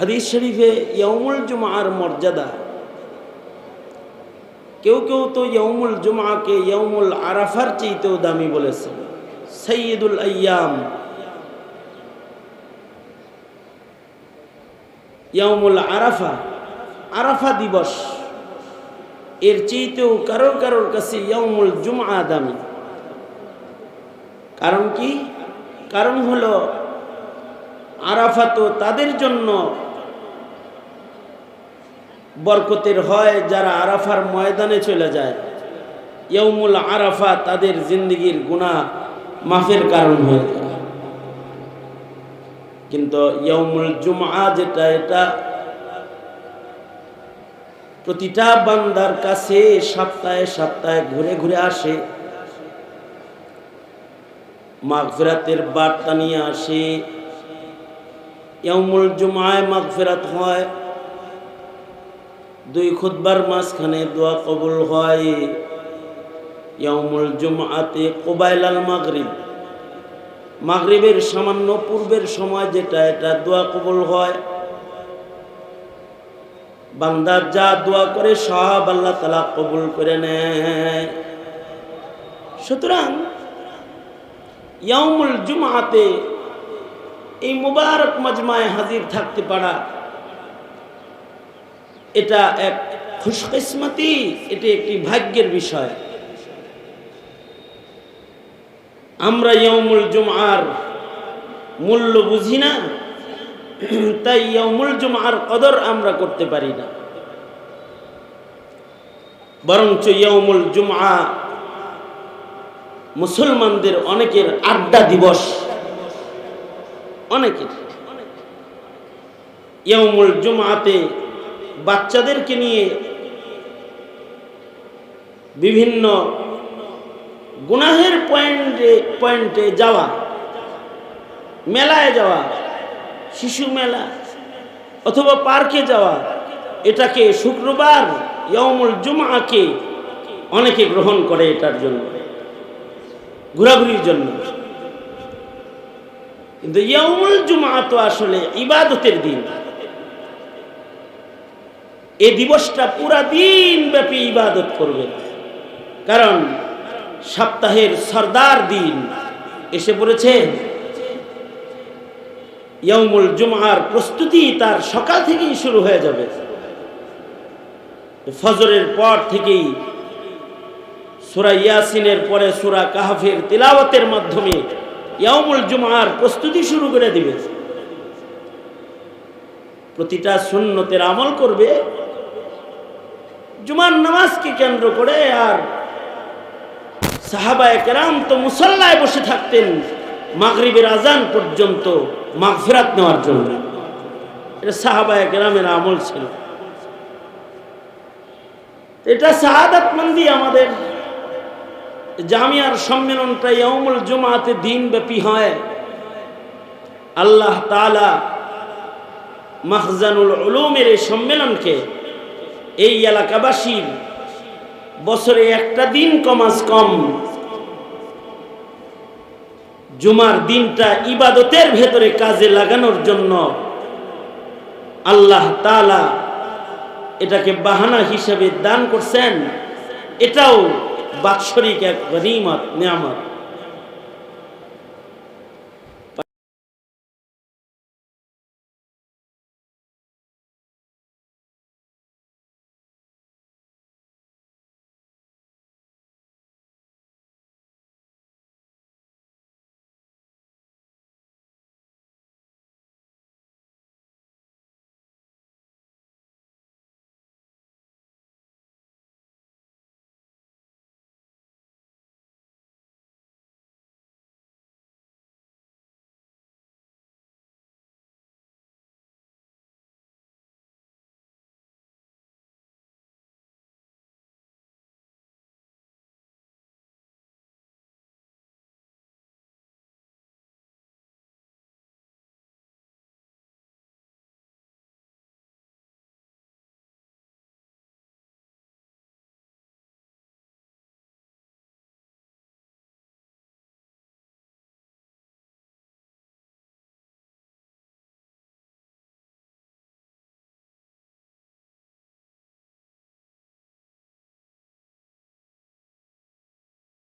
হাদিস শরীফে ইয়মুল জুমার মর্যাদা। কেউ কেউ তো ইয়মুল জুমাকে ইয়মুল আরাফার চেয়েতেও দামি বলেছেন। সৈয়দুল আয়াম ইয়মুল আরাফা আরাফা দিবস। এর চেয়েতেও কারোর কারোর কাছে ইয়মুল জুমা দামি। কারণ কি? কারণ হলো আরাফা তো তাদের জন্য বরকতের হয় যারা আরাফার ময়দানে চলে যায়। ইয়মুল আরাফা তাদের জিন্দগির গুণা মাফের কারণ হয়ে যায়। কিন্তু ইয়মুল জুমা যেটা, এটা প্রতিটা বান্দার কাছে সপ্তাহে সপ্তাহে ঘুরে ঘুরে আসে। মাগফিরাতের বার্তা নিয়ে আসে। ইয়মুল জুমায় মাগফিরাত হয়। দুই খুদ্বার মাঝখানে দোয়া কবুল হয়। ইয়মুল জুমাতে কোবাইলাল মাগরিব। মাগরিবের সামান্য পূর্বের সময় যেটা, এটা দোয়া কবুল হয়। বান্দার যা দোয়া করে, সব আল্লাহ তালা কবুল করে নেয়। সুতরাং ইয়ামুল জুমাতে এই মুবারক মজমায় হাজির থাকতে পারা এটা এক খুশকিসমতি, এটি একটি ভাগ্যের বিষয়। আমরা ইয়মুল জুমার মূল্য বুঝি না, তাই ইয়মুল জুমার কদর আমরা করতে পারি না। বরঞ্চ ইয়মুল জুমা মুসলমানদের অনেকের আড্ডা দিবস, অনেকের। ইয়মুল জুমাতে বাচ্চাদেরকে নিয়ে বিভিন্ন গুনাহের পয়েন্টে পয়েন্টে যাওয়া, মেলায় যাওয়া, শিশু মেলা অথবা পার্কে যাওয়া, এটাকে শুক্রবার ইয়মুল জুমাকে অনেকে গ্রহণ করে এটার জন্য, ঘোরাঘুরির জন্য। কিন্তু ইয়মুল জুমা তো আসলে ইবাদতের দিন। এই দিবসটা পুরা দিন ব্যাপী ইবাদত করবে। কারণ সপ্তাহের সর্দার দিন এসে পড়েছে। ইয়মুল জুমার প্রস্তুতি তার সকাল থেকেই শুরু হয়ে যাবে। ফজরের পর থেকেই সুরা ইয়াসিনের পরে সুরা কাহাফের তিলাওয়াতের মাধ্যমে ইয়মুল জুমার প্রস্তুতি শুরু করে দিবে। প্রতিটা সুন্নতের আমল করবে। জুমার নামাজকে কেন্দ্র করে আর সাহাবায় কেরাম তো মুসল্লায় বসে থাকতেন মাগরিবের আজান পর্যন্ত মাগফিরাত নেওয়ার জন্য। এটা সাহাবায় কেরামের আমল ছিল। এটা শাহাদাত মন্দি আমাদের জামিয়ার সম্মেলনটা ইয়মুল জুমাতে দিন ব্যাপী হয়। আল্লাহ তালা মাহজানুল উলুমের এই সম্মেলনকে এই এলাকাবাসীর বছরে একটা দিন কমাস কম। জুমার দিনটা ইবাদতের ভেতরে কাজে লাগানোর জন্য আল্লাহ তালা এটাকে বাহানা হিসেবে দান করছেন। এটাও বাৎসরিক এক গনিমত, নিয়ামত।